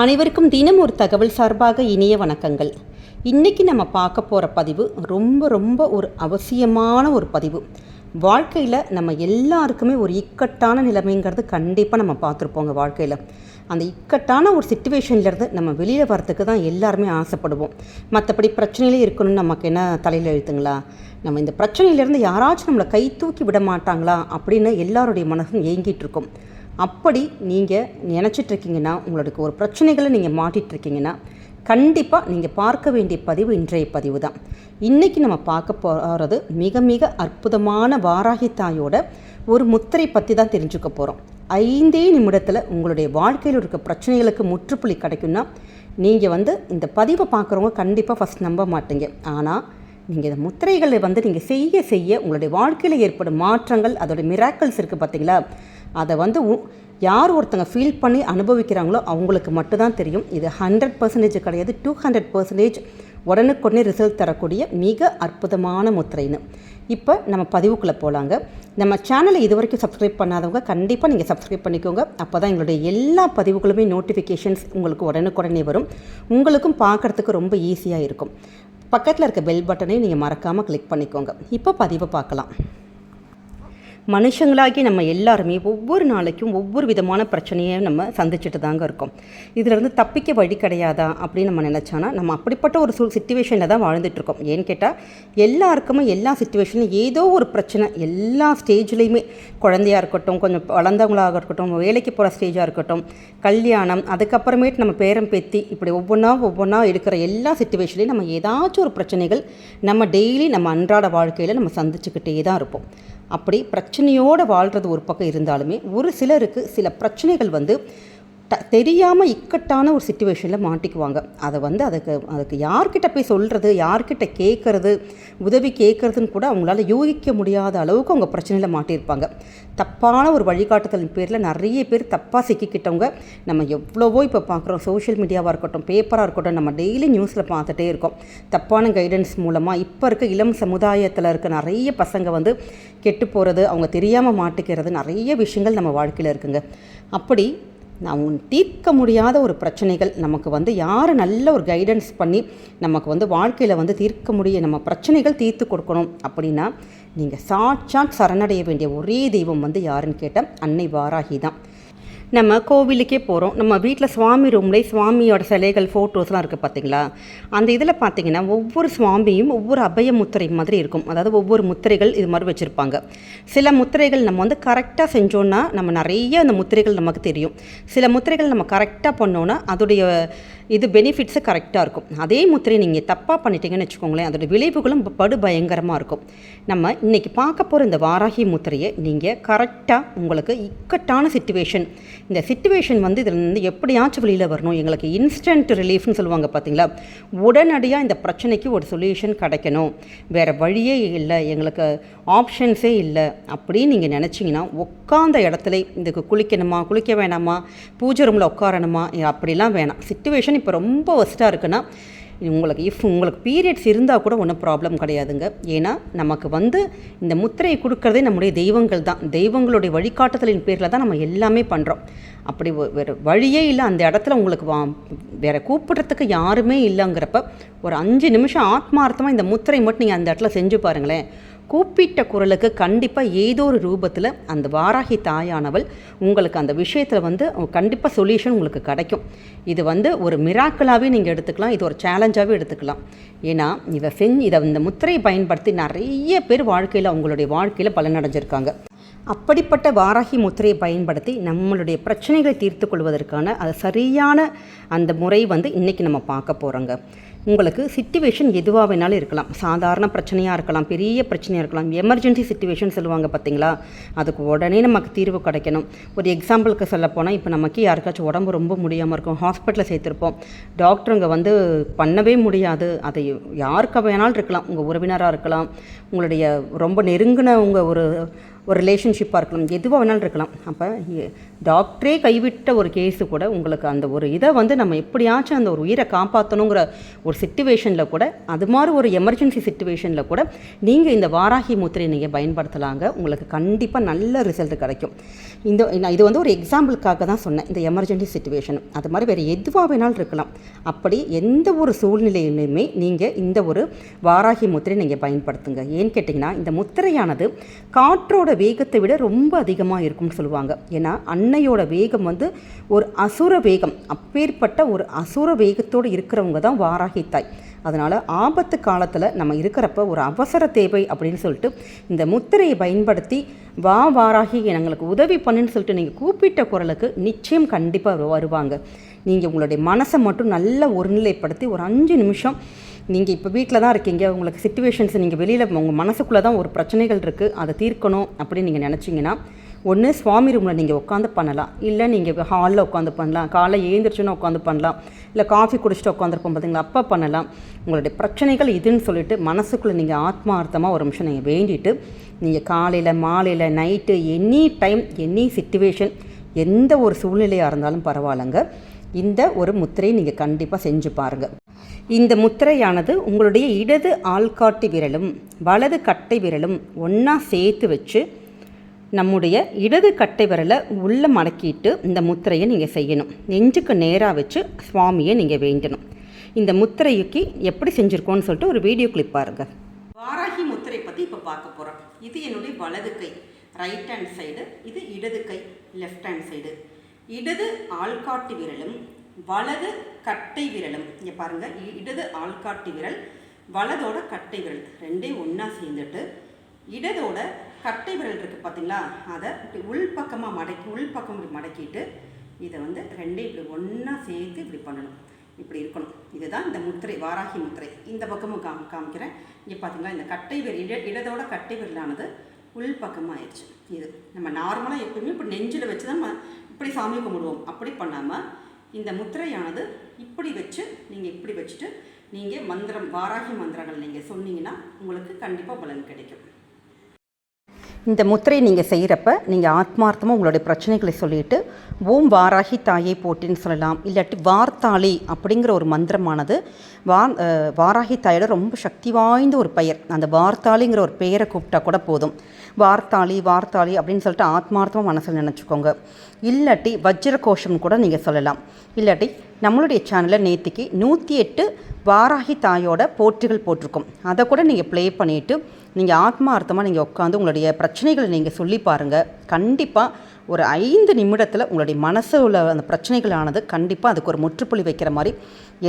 அனைவருக்கும் தினம் ஒரு தகவல் சார்பாக இனிய வணக்கங்கள். இன்றைக்கி நம்ம பார்க்க போகிற பதிவு ரொம்ப ரொம்ப ஒரு அவசியமான ஒரு பதிவு. வாழ்க்கையில் நம்ம எல்லாருக்குமே ஒரு இக்கட்டான நிலைமைங்கிறது கண்டிப்பாக நம்ம பார்த்துருப்போங்க வாழ்க்கையில். அந்த இக்கட்டான ஒரு சுச்சுவேஷன்லேருந்து நம்ம வெளியில் வரத்துக்கு தான் எல்லாருமே ஆசைப்படுவோம். மற்றபடி பிரச்சனையிலே இருக்கணும்னு நமக்கு என்ன தலையில் எழுத்துங்களா? நம்ம இந்த பிரச்சனையிலேருந்து யாராச்சும் நம்மளை கை தூக்கி விட மாட்டாங்களா? அப்படின்னு எல்லாருடைய மனசும் ஏங்கிட்டு இருக்கும். அப்படி நீங்கள் நினச்சிட்ருக்கீங்கன்னா உங்களுக்கு ஒரு பிரச்சனைகளை நீங்கள் மாட்டிகிட்ருக்கீங்கன்னா கண்டிப்பாக நீங்கள் பார்க்க வேண்டிய பதிவு இன்றைய பதிவு தான் இன்றைக்கி நம்ம பார்க்க போகிறது மிக மிக அற்புதமான வாராகி தாயோட ஒரு முத்திரை பற்றி தான் தெரிஞ்சுக்க போகிறோம் ஐந்தே நிமிடத்தில் உங்களுடைய வாழ்க்கையில் இருக்க பிரச்சனைகளுக்கு முற்றுப்புள்ளி கிடைக்கும்னா நீங்கள் வந்து இந்த பதிவை பார்க்குறவங்க கண்டிப்பாக ஃபஸ்ட் நம்ப மாட்டீங்க. ஆனால் நீங்கள் இந்த முத்திரைகளை வந்து நீங்கள் செய்ய செய்ய உங்களுடைய வாழ்க்கையில் ஏற்படும் மாற்றங்கள் அதோடய மிராக்கல்ஸ் இருக்குது பார்த்தீங்களா அதை வந்து உ- யார் ஒருத்தங்க ஃபீல் பண்ணி அனுபவிக்கிறாங்களோ அவங்களுக்கு மட்டும்தான் தெரியும். இது ஹண்ட்ரட் பர்சன்டேஜ் கிடையாது. டூ ஹண்ட்ரட் பர்சன்டேஜ் உடனுக்குடனே ரிசல்ட் தரக்கூடிய மிக அற்புதமான முத்திரைன்னு. இப்போ நம்ம பதிவுக்குள்ளே போகலாங்க நம்ம சேனலை இது வரைக்கும் சப்ஸ்கிரைப் பண்ணாதவங்க கண்டிப்பாக நீங்கள் சப்ஸ்கிரைப் பண்ணிக்கோங்க. அப்போ தான் எங்களுடைய எல்லா பதிவுகளுமே நோட்டிஃபிகேஷன்ஸ் உங்களுக்கு உடனுக்குடனே வரும். உங்களுக்கும் பார்க்குறதுக்கு ரொம்ப ஈஸியாக இருக்கும். பக்கத்தில் இருக்க பெல் பட்டனையும் நீங்கள் மறக்காமல் கிளிக் பண்ணிக்கோங்க. இப்போ பதிவை பார்க்கலாம். மனுஷங்களாகி நம்ம எல்லாருமே ஒவ்வொரு நாளைக்கும் ஒவ்வொரு விதமான பிரச்சனையை நம்ம சந்திச்சுட்டு தாங்க இருக்கோம். இதிலிருந்து தப்பிக்க வழி கிடையாதா அப்படின்னு நம்ம நினச்சோன்னா நம்ம அப்படிப்பட்ட ஒரு சூழ் சுச்சுவேஷனில் தான் வாழ்ந்துட்டுருக்கோம் ஏன்னு கேட்டால் எல்லாருக்குமே எல்லா சுச்சுவேஷன்லையும் ஏதோ ஒரு பிரச்சனை எல்லா ஸ்டேஜ்லேயுமே குழந்தையாக இருக்கட்டும் கொஞ்சம் வளர்ந்தவங்களாக இருக்கட்டும் வேலைக்கு போகிற ஸ்டேஜாக இருக்கட்டும் கல்யாணம் அதுக்கப்புறமேட்டு நம்ம பேரம் பேத்தி இப்படி ஒவ்வொன்றா ஒவ்வொன்றா எடுக்கிற எல்லா சுச்சுவேஷன்லையும் நம்ம ஏதாச்சும் ஒரு பிரச்சனைகள் நம்ம டெய்லி நம்ம அன்றாட வாழ்க்கையில் நம்ம சந்திச்சுக்கிட்டே தான் இருப்போம். அப்படி பிரச்சனையோடு வாழ்கிறது ஒரு பக்கம் இருந்தாலுமே ஒரு சிலருக்கு சில பிரச்சனைகள் வந்து ட தெரியாமல் இக்கட்டான ஒரு சுச்சுவேஷனில் மாட்டிக்குவாங்க. அதை வந்து அதுக்கு அதுக்கு யார்கிட்ட போய் சொல்கிறது யார்கிட்ட கேட்குறது உதவி கேட்குறதுன்னு கூட அவங்களால யூகிக்க முடியாத அளவுக்கு அவங்க பிரச்சனையில் மாட்டியிருப்பாங்க. தப்பான ஒரு வழிகாட்டுதலின் பேரில் நிறைய பேர் தப்பாக சிக்கிக்கிட்டவங்க நம்ம எவ்வளவோ இப்போ பார்க்குறோம் சோஷியல் மீடியாவாக இருக்கட்டும் பேப்பராக இருக்கட்டும் நம்ம டெய்லி நியூஸில் பார்த்துட்டே இருக்கோம். தப்பான கைடன்ஸ் மூலமாக இப்போ இருக்க இளம் சமுதாயத்தில் இருக்க நிறைய பசங்க வந்து கெட்டு போகிறது அவங்க தெரியாமல் மாட்டிக்கிறது நிறைய விஷயங்கள் நம்ம வாழ்க்கையில் இருக்குங்க. அப்படி நான் உன் தீர்க்க முடியாத ஒரு பிரச்சனைகள் நமக்கு வந்து யார் நல்ல ஒரு கைடன்ஸ் பண்ணி நமக்கு வந்து வாழ்க்கையில் வந்து தீர்க்க முடிய நம்ம பிரச்சனைகள் தீர்த்து கொடுக்கணும் அப்படின்னா நீங்கள் சாட்சாட் சரணடைய வேண்டிய ஒரே தெய்வம் வந்து யாருன்னு கேட்டால் அன்னை வாராகி தான். நம்ம கோவிலுக்கே போகிறோம் நம்ம வீட்டில் சுவாமி ரூம்லேயே சுவாமியோட சிலைகள் ஃபோட்டோஸ்லாம் இருக்குது பார்த்தீங்களா அந்த இதில் பார்த்தீங்கன்னா ஒவ்வொரு சுவாமியும் ஒவ்வொரு அபய முத்திரை மாதிரி இருக்கும். அதாவது ஒவ்வொரு முத்திரைகள் இது மாதிரி வச்சுருப்பாங்க. சில முத்திரைகள் நம்ம வந்து கரெக்டாக செஞ்சோன்னா நம்ம நிறைய அந்த முத்திரைகள் நமக்கு தெரியும். சில முத்திரைகள் நம்ம கரெக்டாக பண்ணோன்னா அதோடைய இது பெனிஃபிட்ஸு கரெக்டாக இருக்கும். அதே முத்திரை நீங்கள் தப்பாக பண்ணிட்டீங்கன்னு வச்சுக்கோங்களேன் அதோட விளைவுகளும் படு பயங்கரமாக இருக்கும். நம்ம இன்றைக்கி பார்க்க போகிற இந்த வாராகி முத்திரையை நீங்கள் கரெக்டாக உங்களுக்கு இக்கட்டான சுச்சுவேஷன் இந்த சுச்சுவேஷன் வந்து இதில் இருந்து எப்படியாச்சும் வெளியில் வரணும். எங்களுக்கு இன்ஸ்டன்ட் ரிலீஃப்னு சொல்லுவாங்க பார்த்தீங்களா உடனடியாக இந்த பிரச்சனைக்கு ஒரு சொல்யூஷன் கிடைக்கணும். வேறு வழியே இல்லை எங்களுக்கு ஆப்ஷன்ஸே இல்லை அப்படின்னு நீங்கள் நினச்சிங்கன்னா உட்காந்த இடத்துல இதுக்கு குளிக்கணுமா குளிக்க வேணாமா பூஜை ரூமில் உட்காரணுமா அப்படிலாம் வேணாம். சுச்சுவேஷன் இப்போ ரொம்ப ஒஸ்ட்டாக இருக்குன்னா உங்களுக்கு இஃப் உங்களுக்கு பீரியட்ஸ் இருந்தால் கூட ஒன்றும் ப்ராப்ளம் கிடையாதுங்க. ஏன்னா நமக்கு வந்து இந்த முத்திரையை கொடுக்கறதே நம்முடைய தெய்வங்கள் தான். தெய்வங்களுடைய வழிகாட்டுதலின் பேரில் தான் நம்ம எல்லாமே பண்ணுறோம் அப்படி வேறு வழியே இல்லை. அந்த இடத்துல உங்களுக்கு வா வேறு கூப்பிடுறதுக்கு யாருமே இல்லைங்கிறப்ப ஒரு அஞ்சு நிமிஷம் ஆத்மார்த்தமாக இந்த முத்திரை மட்டும் நீங்கள் அந்த இடத்துல செஞ்சு பாருங்களேன். கூப்பிட்ட குரலுக்கு கண்டிப்பாக ஏதோ ஒரு ரூபத்தில் அந்த வாராகி தாயானவள் உங்களுக்கு அந்த விஷயத்தில் வந்து கண்டிப்பாக சொல்யூஷன் உங்களுக்கு கிடைக்கும். இது வந்து ஒரு மிராக்கலாகவே நீங்கள் எடுத்துக்கலாம். இது ஒரு சேலஞ்சாகவே எடுத்துக்கலாம். ஏன்னா இதை செஞ்சு இதை இந்த முத்திரையை பயன்படுத்தி நிறைய பேர் வாழ்க்கையில் அவங்களுடைய வாழ்க்கையில் பலனடைஞ்சிருக்காங்க. அப்படிப்பட்ட வாராகி முத்திரையை பயன்படுத்தி நம்மளுடைய பிரச்சனைகளை தீர்த்து கொள்வதற்கான அது சரியான அந்த முறை வந்து இன்றைக்கி நம்ம பார்க்க போகிறோங்க உங்களுக்கு சுச்சுவேஷன் எதுவாக வேணாலும் இருக்கலாம். சாதாரண பிரச்சனையாக இருக்கலாம் பெரிய பிரச்சனையாக இருக்கலாம். எமர்ஜென்சி சுச்சுவேஷன் சொல்லுவாங்க பார்த்தீங்களா? அதுக்கு உடனே நமக்கு தீர்வு கிடைக்கணும். ஒரு எக்ஸாம்பிளுக்கு சொல்ல போனால் இப்போ நமக்கு யாருக்காச்சும் உடம்பு ரொம்ப முடியாமல் இருக்கும். ஹாஸ்பிட்டலில் சேர்த்துருப்போம். டாக்டருங்க வந்து பண்ணவே முடியாது. அதை யாருக்கு வேணாலும் இருக்கலாம். உங்கள் உறவினராக இருக்கலாம். உங்களுடைய ரொம்ப நெருங்கின உங்கள் ஒரு ஒரு ரிலேஷன்ஷிப்பாக இருக்கலாம் எதுவாக வேணாலும் இருக்கலாம். அப்போ டாக்டரே கைவிட்ட ஒரு கேஸு கூட உங்களுக்கு அந்த ஒரு இதை வந்து நம்ம எப்படியாச்சும் அந்த ஒரு உயிரை காப்பாற்றணுங்கிற ஒரு சுச்சுவேஷனில் கூட அது மாதிரி ஒரு எமர்ஜென்சி சுச்சுவேஷனில் கூட நீங்கள் இந்த வாராகி முத்திரையை நீங்கள் பயன்படுத்தலாங்க. உங்களுக்கு கண்டிப்பாக நல்ல ரிசல்ட் கிடைக்கும். இந்த நான் இது வந்து ஒரு எக்ஸாம்பிளுக்காக தான் சொன்னேன் இந்த எமர்ஜென்சி சுச்சுவேஷன் அது மாதிரி வேறு எதுவாக வேணாலும் இருக்கலாம். அப்படி எந்த ஒரு சூழ்நிலையிலுமே நீங்கள் இந்த ஒரு வாராகி முத்திரை நீங்கள் பயன்படுத்துங்க. ஏன்னு கேட்டிங்கன்னா இந்த முத்திரையானது காற்றோட வேகத்தை விட ரொம்ப அதிகமாக இருக்கும்னு சொல்லுவாங்க. ஏன்னா அன்னையோட வேகம் வந்து ஒரு அசுர வேகம். அப்பேற்பட்ட ஒரு அசுர வேகத்தோடு இருக்கிறவங்க தான் வாராகி தாய். அதனால் ஆபத்து காலத்தில் நம்ம இருக்கிறப்ப ஒரு அவசர தேவை அப்படின்னு சொல்லிட்டு இந்த முத்திரையை பயன்படுத்தி வா வாராகி எங்களுக்கு உதவி பண்ணுன்னு சொல்லிட்டு நீங்கள் கூப்பிட்ட குரலுக்கு நிச்சயம் கண்டிப்பாக வருவாங்க. நீங்கள் உங்களுடைய மனசை மட்டும் நல்லா ஒருநிலைப்படுத்தி ஒரு அஞ்சு நிமிஷம் நீங்கள் இப்போ வீட்டில் தான் இருக்கீங்க உங்களுக்கு சுச்சுவேஷன்ஸ் நீங்கள் வெளியில் உங்கள் மனசுக்குள்ளே தான் ஒரு பிரச்சனைகள் இருக்குது அதை தீர்க்கணும் அப்படின்னு நீங்கள் நினச்சிங்கன்னா ஒன்று சுவாமி ரூமில் நீங்கள் உட்காந்து பண்ணலாம். இல்லை நீங்கள் ஹாலில் உட்காந்து பண்ணலாம் காலை ஏந்திரிச்சுன்னு உட்காந்து பண்ணலாம் இல்லை காஃபி குடிச்சிட்டு உட்காந்துருப்போம் பார்த்தீங்களா அப்போ பண்ணலாம். உங்களுடைய பிரச்சனைகள் இதுன்னு சொல்லிட்டு மனசுக்குள்ளே நீங்கள் ஆத்மார்த்தமாக ஒரு நிமிஷம் நீங்கள் வேண்டிட்டு நீங்கள் காலையில் மாலையில் night any time any situation எந்த ஒரு சூழ்நிலையாக இருந்தாலும் பரவாயில்லைங்க. இந்த ஒரு முத்திரையை நீங்கள் கண்டிப்பாக செஞ்சு பாருங்கள் இந்த முத்திரையானது உங்களுடைய இடது ஆள்காட்டி விரலும் வலது கட்டை விரலும் ஒன்றா சேர்த்து வச்சு நம்முடைய இடது கட்டை விரலை உள்ளே மடக்கிட்டு இந்த முத்திரையை நீங்கள் செய்யணும். நெஞ்சுக்கு நேராக வச்சு சுவாமியை நீங்கள் வேண்டணும். இந்த முத்திரைக்கு எப்படி செஞ்சுருக்கோன்னு சொல்லிட்டு ஒரு வீடியோ கிளிப் பாருங்கள் வாராகி முத்திரை பற்றி இப்போ பார்க்க போகிறோம் இது என்னுடைய வலது கை. ரைட் ஹேண்ட் சைடு இது இடது கை. லெஃப்ட் ஹேண்ட் சைடு இடது ஆள்காட்டு விரலும் வலது கட்டை விரலும் இங்கே பாருங்கள் இடது ஆள்காட்டி விரல் வலதோட கட்டை விரல் ரெண்டையும் ஒன்றா சேர்ந்துட்டு இடதோட கட்டை விரல் இருக்குது பார்த்தீங்களா அதை இப்படி உள்பக்கமாக மடக்கி உள்பக்கம் இப்படி மடக்கிட்டு இதை வந்து ரெண்டையும் இப்படி ஒன்றா சேர்த்து இப்படி பண்ணணும். இப்படி இருக்கணும். இதுதான் இந்த முத்திரை வாராகி முத்திரை. இந்த பக்கமும் காம் காமிக்கிறேன். இங்கே பார்த்தீங்களா இந்த கட்டை விரல் இட இடதோட கட்டை விரலானது உள்பக்கமாக ஆயிடுச்சு இது நம்ம நார்மலாக எப்பவுமே இப்படி நெஞ்சில் வச்சு தான் நம்ம இப்படி சாமி கும்பிடுவோம். அப்படி பண்ணாமல் இந்த முத்திரையானது இப்படி வச்சு நீங்கள் இப்படி வச்சுட்டு நீங்கள் மந்திரம் வாராகி மந்திரங்கள் நீங்கள் சொன்னீங்கன்னா உங்களுக்கு கண்டிப்பாக பலன் கிடைக்கும். இந்த முத்திரையை நீங்கள் செய்கிறப்ப நீங்கள் ஆத்மார்த்தமாக உங்களுடைய பிரச்சனைகளை சொல்லிட்டு ஓம் வாராகி தாயை போட்டின்னு சொல்லலாம். இல்லாட்டி வார்த்தாளி அப்படிங்கிற ஒரு மந்திரமானது வா வாராகி தாயோட ரொம்ப சக்தி வாய்ந்த ஒரு பெயர். அந்த வார்த்தாளிங்கிற ஒரு பெயரை கூப்பிட்டா கூட போதும். வார்த்தாளி வார்த்தாளி அப்படின்னு சொல்லிட்டு ஆத்மார்த்தமாக மனசில் நினச்சிக்கோங்க. இல்லாட்டி வஜ்ர கோஷம் கூட நீங்கள் சொல்லலாம். இல்லாட்டி நம்மளுடைய சேனலில் நேற்றுக்கு நூற்றி எட்டு வாராகி தாயோட போட்டிகள் போட்டிருக்கோம். அதை கூட நீங்கள் ப்ளே பண்ணிவிட்டு நீங்கள் ஆத்மார்த்தமாக நீங்கள் உட்காந்து உங்களுடைய பிரச்சனைகளை நீங்கள் சொல்லி பாருங்கள் கண்டிப்பாக ஒரு ஐந்து நிமிடத்தில் உங்களுடைய மனசு உள்ள அந்த பிரச்சனைகளானது கண்டிப்பாக அதுக்கு ஒரு முற்றுப்புள்ளி வைக்கிற மாதிரி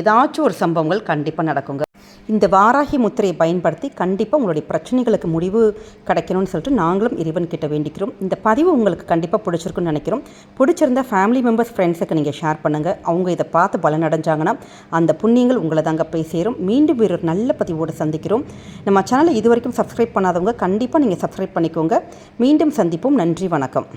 ஏதாச்சும் ஒரு சம்பவங்கள் கண்டிப்பாக நடக்குங்க. இந்த வாராகி முத்திரையை பயன்படுத்தி கண்டிப்பாக உங்களுடைய பிரச்சனைகளுக்கு முடிவு கிடைக்கணும்னு சொல்லிட்டு நாங்களும் இறைவன் கிட்ட வேண்டிக்கிறோம். இந்த பதிவு உங்களுக்கு கண்டிப்பாக பிடிச்சிருக்குன்னு நினைக்கிறோம். பிடிச்சிருந்தா ஃபேமிலி மெம்பர்ஸ் ஃப்ரெண்ட்ஸுக்கு நீங்கள் ஷேர் பண்ணுங்கள் அவங்க இதை பார்த்து பலனடைஞ்சாங்கன்னா அந்த புண்ணியங்கள் உங்களை தாங்க போய் சேரும். மீண்டும் ஒரு நல்ல பதிவோடு சந்திக்கிறோம். நம்ம சேனலை இது வரைக்கும் சப்ஸ்கிரைப் பண்ணாதவங்க கண்டிப்பாக நீங்கள் சப்ஸ்கிரைப் பண்ணிக்கோங்க. மீண்டும் சந்திப்போம். நன்றி வணக்கம்.